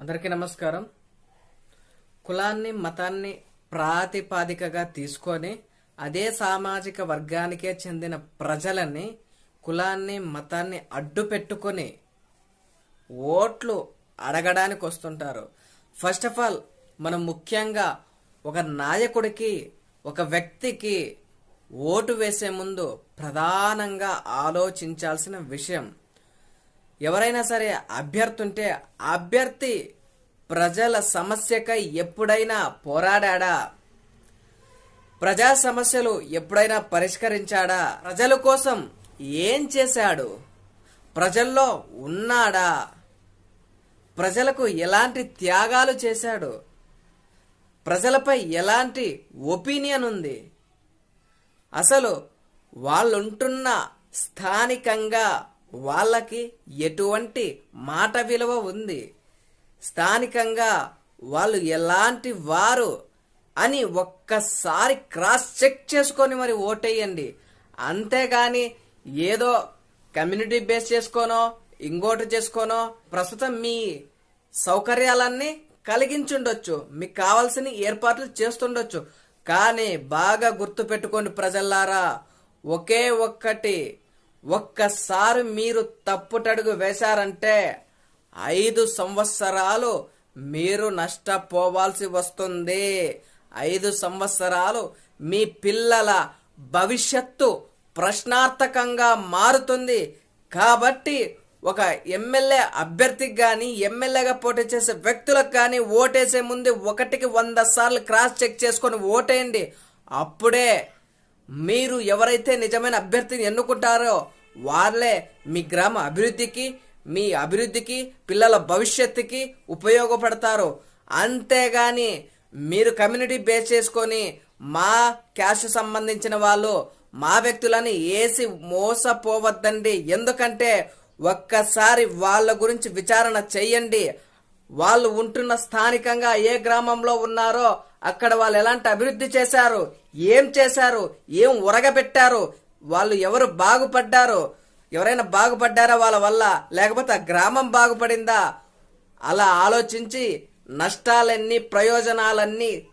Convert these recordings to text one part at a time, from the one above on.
అందరికీ నమస్కారం. కులాన్ని మతాన్ని ప్రాతిపాదికగా తీసుకొని అదే సామాజిక వర్గానికే చెందిన ప్రజలని కులాన్ని మతాన్ని అడ్డు పెట్టుకొని ఓట్లు అడగడానికి వస్తుంటారు. ఫస్ట్ ఆఫ్ ఆల్ మనం ముఖ్యంగా ఒక నాయకుడికి ఒక వ్యక్తికి ఓటు వేసే ముందు ప్రధానంగా ఆలోచించాల్సిన విషయం ఎవరైనా సరే అభ్యర్థి ఉంటే అభ్యర్థి ప్రజల సమస్యకై ఎప్పుడైనా పోరాడా ప్రజా సమస్యలు ఎప్పుడైనా పరిష్కరించాడా? ప్రజల కోసం ఏం చేశాడు? ప్రజల్లో ఉన్నాడా? ప్రజలకు ఎలాంటి త్యాగాలు చేశాడు? ప్రజలపై ఎలాంటి ఒపీనియన్ ఉంది? అసలు వాళ్ళుంటున్న స్థానికంగా వాళ్ళకి ఎటువంటి మాట విలువ ఉంది. స్థానికంగా వాళ్ళు ఎలాంటి వారు అని ఒక్కసారి క్రాస్ చెక్ చేసుకొని మరి ఓటేయండి. అంతేగాని ఏదో కమ్యూనిటీ బేస్ చేసుకోనో ఇంకోటి చేసుకోనో ప్రస్తుతం మీ సౌకర్యాలన్నీ కలిగించుండొచ్చు. మీకు కావాల్సిన ఏర్పాట్లు చేస్తుండొచ్చు. కానీ బాగా గుర్తు పెట్టుకోండి ప్రజల్లారా ఒకే ఒక్కటి ఒక్కసారి మీరు తప్పుటడుగు వేశారంటే ఐదు సంవత్సరాలు మీరు నష్టపోవాల్సి వస్తుంది. ఐదు సంవత్సరాలు మీ పిల్లల భవిష్యత్తు ప్రశ్నార్థకంగా మారుతుంది. కాబట్టి ఒక ఎమ్మెల్యే అభ్యర్థికి కానీ ఎమ్మెల్యేగా పోటీ చేసే వ్యక్తులకు కానీ ఓటేసే ముందు ఒకటికి వంద సార్లు క్రాస్ చెక్ చేసుకొని ఓటేయండి. అప్పుడే మీరు ఎవరైతే నిజమైన అభ్యర్థిని ఎన్నుకుంటారో వాళ్ళే మీ గ్రామ అభివృద్ధికి మీ అభివృద్ధికి పిల్లల భవిష్యత్తుకి ఉపయోగపడతారు. అంతేగాని మీరు కమ్యూనిటీ బేస్ చేసుకొని మా క్యాష్ సంబంధించిన వాళ్ళు మా వ్యక్తులని ఏసి మోసపోవద్దండి. ఎందుకంటే ఒక్కసారి వాళ్ళ గురించి విచారణ చెయ్యండి వాళ్ళు ఉంటున్న స్థానికంగా ఏ గ్రామంలో ఉన్నారో అక్కడ వాళ్ళు ఎలాంటి అభివృద్ధి చేశారు? ఏం చేశారు? ఏం ఉరగబెట్టారు? వాళ్ళు ఎవరు బాగుపడ్డారు? ఎవరైనా బాగుపడ్డారా వాళ్ళ వల్ల? లేకపోతే ఆ గ్రామం బాగుపడిందా? అలా ఆలోచించి నష్టాలన్నీ ప్రయోజనాలన్నీ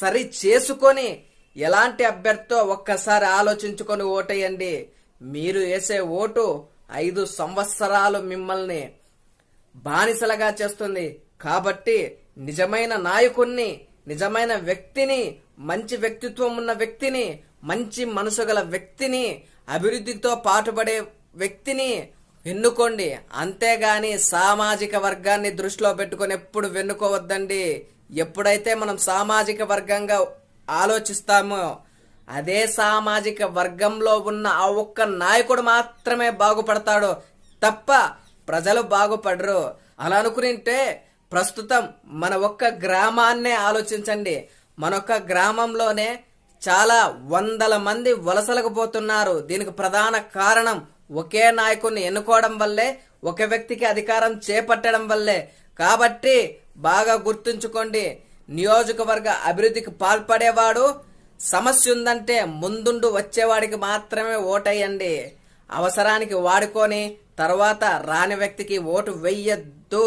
సరి చేసుకొని ఎలాంటి అభ్యర్థితో ఒక్కసారి ఆలోచించుకొని ఓటేయండి. మీరు వేసే ఓటు ఐదు సంవత్సరాలు మిమ్మల్ని బానిసలుగా చేస్తుంది. కాబట్టి నిజమైన నాయకుణ్ణి నిజమైన వ్యక్తిని మంచి వ్యక్తిత్వం ఉన్న వ్యక్తిని మంచి మనసు గల వ్యక్తిని అభివృద్ధితో పాటుపడే వ్యక్తిని ఎన్నుకోండి అంతేగాని సామాజిక వర్గాన్ని దృష్టిలో పెట్టుకొని ఎప్పుడు వెన్నుకోవద్దండి. ఎప్పుడైతే మనం సామాజిక వర్గంగా ఆలోచిస్తామో అదే సామాజిక వర్గంలో ఉన్న ఆ ఒక్క నాయకుడు మాత్రమే బాగుపడతాడు తప్ప ప్రజలు బాగుపడరు. అలా అనుకుంటే ప్రస్తుతం మన ఒక్క గ్రామాన్నే ఆలోచించండి. మన ఒక్క గ్రామంలోనే చాలా వందల మంది వలసలకు పోతున్నారు. దీనికి ప్రధాన కారణం ఒకే నాయకుడిని ఎన్నుకోవడం వల్లే ఒక వ్యక్తికి అధికారం చేపట్టడం వల్లే. కాబట్టి బాగా గుర్తుంచుకోండి నియోజకవర్గ అభివృద్ధికి పాల్పడేవాడు సమస్య ఉందంటే ముందుండు వచ్చేవాడికి మాత్రమే ఓటేయండి అవసరానికి వాడుకొని తర్వాత రాని వ్యక్తికి ఓటు వెయ్యొద్దు.